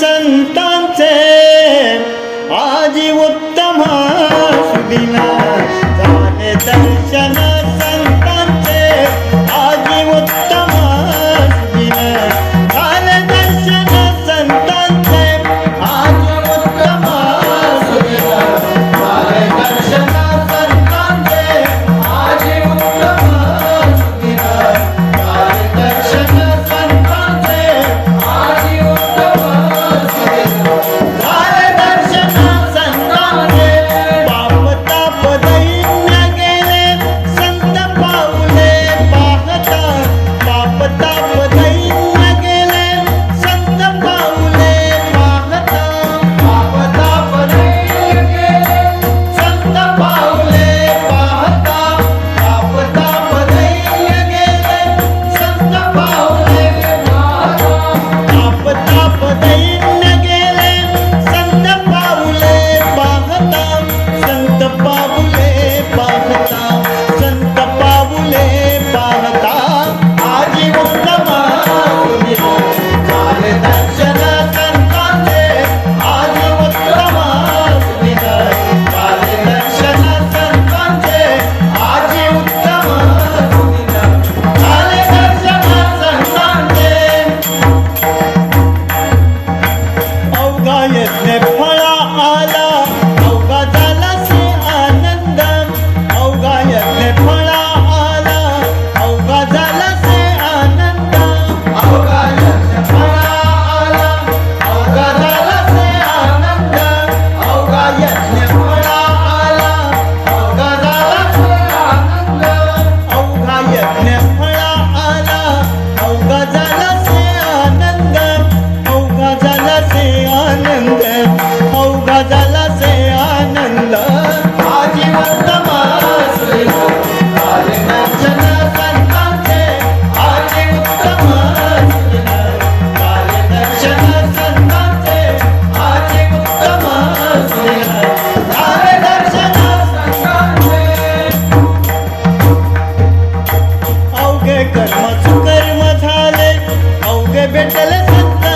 संतांचे आजी उत्तम सुदिन. Dajana. బిడ్డల సత్తా